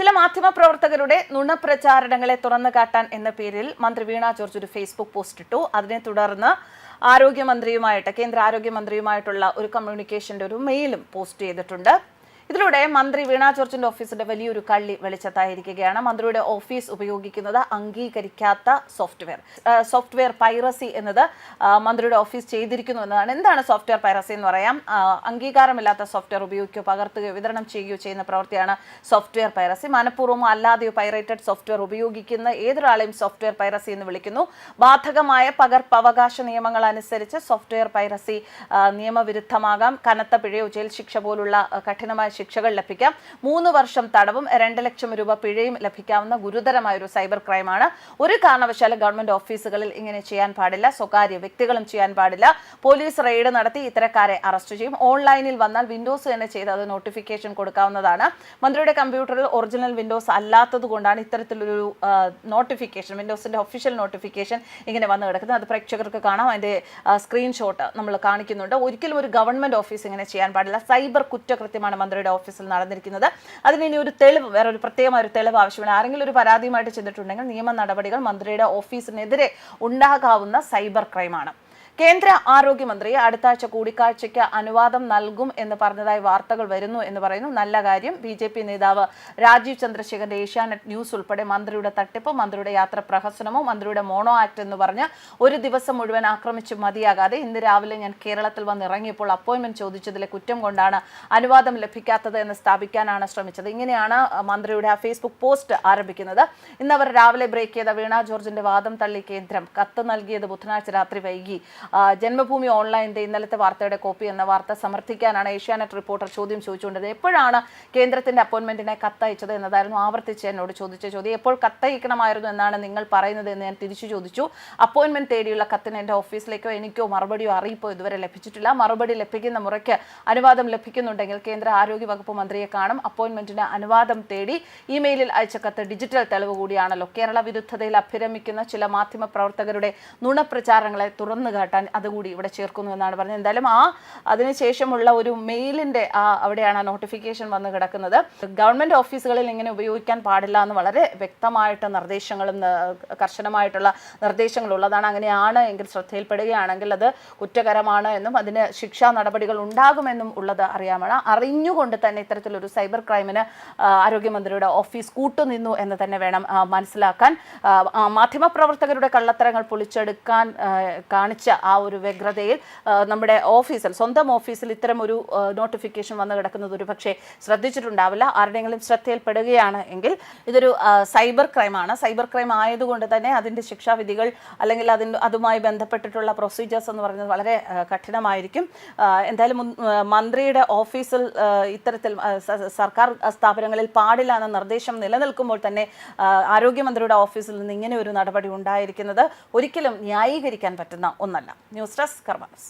ചില മാധ്യമപ്രവർത്തകരുടെ നുണപ്രചാരണങ്ങളെ തുറന്നു കാട്ടാൻ എന്ന പേരിൽ മന്ത്രി വീണ ജോർജ് ഒരു ഫേസ്ബുക്ക് പോസ്റ്റ് ഇട്ടു. അതിനെ തുടർന്ന് ആരോഗ്യമന്ത്രിയുമായിട്ട് കേന്ദ്ര ആരോഗ്യമന്ത്രിയുമായിട്ടുള്ള ഒരു കമ്മ്യൂണിക്കേഷന്റെ ഒരു മെയിലും പോസ്റ്റ് ചെയ്തിട്ടുണ്ട്. ഇതിലൂടെ മന്ത്രി വീണ ജോർജിന്റെ ഓഫീസിന്റെ വലിയൊരു കള്ളി വെളിച്ചത്തായിരിക്കുകയാണ്. മന്ത്രിയുടെ ഓഫീസ് ഉപയോഗിക്കുന്നത് അംഗീകരിക്കാത്ത സോഫ്റ്റ്വെയർ. സോഫ്റ്റ്വെയർ പൈറസി എന്നത് മന്ത്രിയുടെ ഓഫീസ് ചെയ്തിരിക്കുന്നു എന്നതാണ്. എന്താണ് സോഫ്റ്റ്വെയർ പൈറസി എന്ന് പറയാം? അംഗീകാരമില്ലാത്ത സോഫ്റ്റ്വെയർ ഉപയോഗിക്കുകയോ പകർത്തുകയോ വിതരണം ചെയ്യുകയോ ചെയ്യുന്ന പ്രവൃത്തിയാണ് സോഫ്റ്റ്വെയർ പൈറസി. മനഃപൂർവമോ അല്ലാതെയോ പൈറേറ്റഡ് സോഫ്റ്റ്വെയർ ഉപയോഗിക്കുന്ന ഏതൊരാളെയും സോഫ്റ്റ്വെയർ പൈറസി എന്ന് വിളിക്കുന്നു. ബാധകമായ പകർപ്പവകാശ നിയമങ്ങൾ അനുസരിച്ച് സോഫ്റ്റ്വെയർ പൈറസി നിയമവിരുദ്ധമാകാം. കനത്ത പിഴയോ ജയിൽ ശിക്ഷ പോലുള്ള കഠിനമായ ശിക്ഷകൾ ലഭിക്കാം. മൂന്ന് വർഷം തടവും രണ്ട് ലക്ഷം രൂപ പിഴയും ലഭിക്കാവുന്ന ഗുരുതരമായ ഒരു സൈബർ ക്രൈമാണ്. ഒരു കാരണവശാലും ഗവൺമെന്റ് ഓഫീസുകളിൽ ഇങ്ങനെ ചെയ്യാൻ പാടില്ല. സ്വകാര്യ വ്യക്തികളും ചെയ്യാൻ പാടില്ല. പോലീസ് റെയ്ഡ് നടത്തി ഇത്തരക്കാരെ അറസ്റ്റ് ചെയ്യും. ഓൺലൈനിൽ വന്നാൽ വിൻഡോസ് തന്നെ ചെയ്ത് അത് നോട്ടിഫിക്കേഷൻ കൊടുക്കാവുന്നതാണ്. മന്ത്രിയുടെ കമ്പ്യൂട്ടറിൽ ഒറിജിനൽ വിൻഡോസ് അല്ലാത്തത് കൊണ്ടാണ് ഇത്തരത്തിലൊരു നോട്ടിഫിക്കേഷൻ വിൻഡോസിന്റെ ഒഫീഷ്യൽ നോട്ടിഫിക്കേഷൻ ഇങ്ങനെ വന്നു കിടക്കുന്നത്. അത് പ്രേക്ഷകർക്ക് കാണാം. അതിന്റെ സ്ക്രീൻഷോട്ട് നമ്മൾ കാണിക്കുന്നുണ്ട്. ഒരിക്കലും ഒരു ഗവൺമെന്റ് ഓഫീസ് ഇങ്ങനെ ചെയ്യാൻ പാടില്ല. സൈബർ കുറ്റകൃത്യമാണ് മന്ത്രിയുടെ ഓഫീസിൽ നടന്നിരിക്കുന്നത്. അതിന് ഇനി ഒരു തെളിവ് വേറെ ഒരു പ്രത്യേകമായ ഒരു തെളിവ് ആവശ്യമാണ്. ആരെങ്കിലും ഒരു പരാതിയുമായിട്ട് ചെന്നിട്ടുണ്ടെങ്കിൽ നിയമ നടപടികൾ മന്ത്രിയുടെ ഓഫീസിനെതിരെ ഉണ്ടാകാവുന്ന സൈബർ ക്രൈമാണ്. കേന്ദ്ര ആരോഗ്യമന്ത്രി അടുത്ത ആഴ്ച കൂടിക്കാഴ്ചയ്ക്ക് അനുവാദം നൽകും എന്ന് പറഞ്ഞതായി വാർത്തകൾ വരുന്നു എന്ന് പറയുന്നു. നല്ല കാര്യം. ബി ജെ പി നേതാവ് രാജീവ് ചന്ദ്രശേഖരന്റെ ഏഷ്യാനെറ്റ് ന്യൂസ് ഉൾപ്പെടെ മന്ത്രിയുടെ തട്ടിപ്പ് മന്ത്രിയുടെ യാത്ര പ്രഹസനമോ മന്ത്രിയുടെ മോണോ ആക്ട് എന്ന് പറഞ്ഞ് ഒരു ദിവസം മുഴുവൻ ആക്രമിച്ച് മതിയാകാതെ ഇന്ന് രാവിലെ ഞാൻ കേരളത്തിൽ വന്ന് ഇറങ്ങിയപ്പോൾ അപ്പോയിന്റ്മെന്റ് ചോദിച്ചതിലെ കുറ്റം കൊണ്ടാണ് അനുവാദം ലഭിക്കാത്തത് എന്ന് സ്ഥാപിക്കാനാണ് ശ്രമിച്ചത്. ഇങ്ങനെയാണ് മന്ത്രിയുടെ ആ ഫേസ്ബുക്ക് പോസ്റ്റ് ആരംഭിക്കുന്നത്. ഇന്ന് അവർ രാവിലെ ബ്രേക്ക് ചെയ്ത വീണ ജോർജിന്റെ വാദം തള്ളി കേന്ദ്രം. കത്ത് നൽകിയത് ബുധനാഴ്ച രാത്രി വൈകി. ജന്മഭൂമി ഓൺലൈനിന്റെ ഇന്നലത്തെ വാർത്തയുടെ കോപ്പി എന്ന വാർത്ത സമർത്ഥിക്കാനാണ് ഏഷ്യാനെറ്റ് റിപ്പോർട്ടർ ചോദ്യം ചോദിച്ചുകൊണ്ടത്. എപ്പോഴാണ് കേന്ദ്രത്തിന്റെ അപ്പോയിന്റ്മെന്റിനെ കത്തയച്ചത് എന്നതായിരുന്നു ആവർത്തിച്ച് എന്നോട് ചോദിച്ച ചോദ്യം. എപ്പോൾ കത്തയക്കണമായിരുന്നു എന്നാണ് നിങ്ങൾ പറയുന്നത് എന്ന് ഞാൻ തിരിച്ചു ചോദിച്ചു. അപ്പോയിന്റ്മെന്റ് തേടിയുള്ള കത്തിന് എന്റെ ഓഫീസിലേക്കോ എനിക്കോ മറുപടിയോ അറിയിപ്പോ ഇതുവരെ ലഭിച്ചിട്ടില്ല. മറുപടി ലഭിക്കുന്ന മുറയ്ക്ക് അനുവാദം ലഭിക്കുന്നുണ്ടെങ്കിൽ കേന്ദ്ര ആരോഗ്യ വകുപ്പ് മന്ത്രിയെ കാണും. അപ്പോയിന്റ്മെന്റിന് അനുവാദം തേടി ഇമെയിലിൽ അയച്ച കത്ത് ഡിജിറ്റൽ തെളിവ് കൂടിയാണല്ലോ. കേരള വിരുദ്ധതയിൽ അഭിരമിക്കുന്ന ചില മാധ്യമ പ്രവർത്തകരുടെ നുണപ്രചാരങ്ങളെ തുറന്നു കാട്ടാൻ അതുകൂടി ഇവിടെ ചേർക്കുന്നു എന്നാണ് പറഞ്ഞത്. എന്തായാലും ആ അതിനുശേഷമുള്ള ഒരു മെയിലിന്റെ ആ അവിടെയാണ് ആ നോട്ടിഫിക്കേഷൻ വന്ന് കിടക്കുന്നത്. ഗവൺമെന്റ് ഓഫീസുകളിൽ ഇങ്ങനെ ഉപയോഗിക്കാൻ പാടില്ല എന്ന് വളരെ വ്യക്തമായിട്ട് നിർദ്ദേശങ്ങളും കർശനമായിട്ടുള്ള നിർദ്ദേശങ്ങൾ ഉള്ളതാണ്. അങ്ങനെയാണ് എങ്കിൽ ശ്രദ്ധയിൽപ്പെടുകയാണെങ്കിൽ അത് കുറ്റകരമാണ് എന്നും അതിന് ശിക്ഷാ നടപടികൾ ഉണ്ടാകുമെന്നും ഉള്ളത് അറിയാമാണ്. അറിഞ്ഞുകൊണ്ട് തന്നെ ഇത്തരത്തിലൊരു സൈബർ ക്രൈമിന് ആരോഗ്യമന്ത്രിയുടെ ഓഫീസ് കൂട്ടുനിന്നു എന്ന് തന്നെ വേണം മനസ്സിലാക്കാൻ. മാധ്യമപ്രവർത്തകരുടെ കള്ളത്തരങ്ങൾ പൊളിച്ചെടുക്കാൻ കാണിച്ച ആ ഒരു വ്യഗ്രതയിൽ നമ്മുടെ ഓഫീസിൽ സ്വന്തം ഓഫീസിൽ ഇത്തരം ഒരു നോട്ടിഫിക്കേഷൻ വന്ന് കിടക്കുന്നത് ഒരു പക്ഷേ ശ്രദ്ധിച്ചിട്ടുണ്ടാവില്ല. ആരുടെയെങ്കിലും ശ്രദ്ധയിൽപ്പെടുകയാണ് എങ്കിൽ ഇതൊരു സൈബർ ക്രൈമാണ് സൈബർ ക്രൈം ആയതുകൊണ്ട് തന്നെ അതിന്റെ ശിക്ഷാവിധികൾ അല്ലെങ്കിൽ അതിന് അതുമായി ബന്ധപ്പെട്ടിട്ടുള്ള പ്രൊസീജിയേഴ്സ് എന്ന് പറയുന്നത് വളരെ കഠിനമായിരിക്കും. എന്തായാലും മന്ത്രിയുടെ ഓഫീസിൽ ഇത്തരത്തിൽ സർക്കാർ സ്ഥാപനങ്ങളിൽ പാടില്ല എന്ന നിർദ്ദേശം നിലനിൽക്കുമ്പോൾ തന്നെ ആരോഗ്യമന്ത്രിയുടെ ഓഫീസിൽ നിന്ന് ഇങ്ങനെ ഒരു നടപടി ഉണ്ടായിരിക്കുന്നത് ഒരിക്കലും ന്യായീകരിക്കാൻ പറ്റുന്ന ഒന്നല്ല. News desk കർമാനസ്